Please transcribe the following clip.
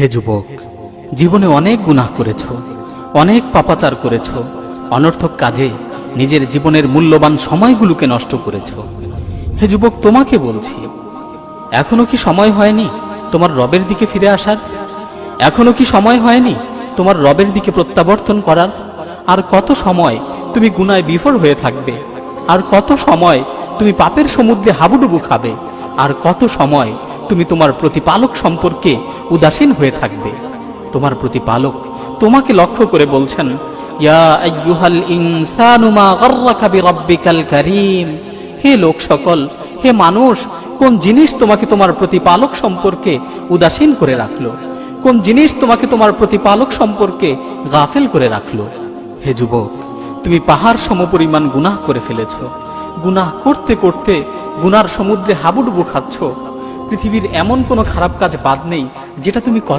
হে যুবক, জীবনে অনেক গুনাহ করেছ, অনেক পাপাচার করেছ, অনর্থক কাজে নিজের জীবনের মূল্যবান সময়গুলোকে নষ্ট করেছ। হে যুবক, তোমাকে বলছি, এখনও কি সময় হয়নি তোমার রবের দিকে ফিরে আসার? এখনও কি সময় হয়নি তোমার রবের দিকে প্রত্যাবর্তন করার? আর কত সময় তুমি গুনায় বিফল হয়ে থাকবে? আর কত সময় তুমি পাপের সমুদ্রে হাবুডুবু খাবে? আর কত সময় তুমি তোমার প্রতিপালক সম্পর্কে উদাসীন হয়ে থাকবে। তোমার প্রতিপালক তোমাকে লক্ষ্য করে বলছেন হে লোক সকল, হে মানুষ, কোন জিনিস তোমাকে তোমার প্রতিপালক সম্পর্কে উদাসীন করে রাখল? কোন জিনিস তোমাকে তোমার প্রতিপালক সম্পর্কে গাফেল করে রাখল? হে যুবক, তুমি পাহাড় সমপরিমাণ গুনাহ করে ফেলেছ। গুনাহ করতে করতে গুনার সমুদ্রে হাবুডুবু খাচ্ছ। পৃথিবীর এমন কোনো খারাপ কাজ বাদ নেই যেটা তুমি কর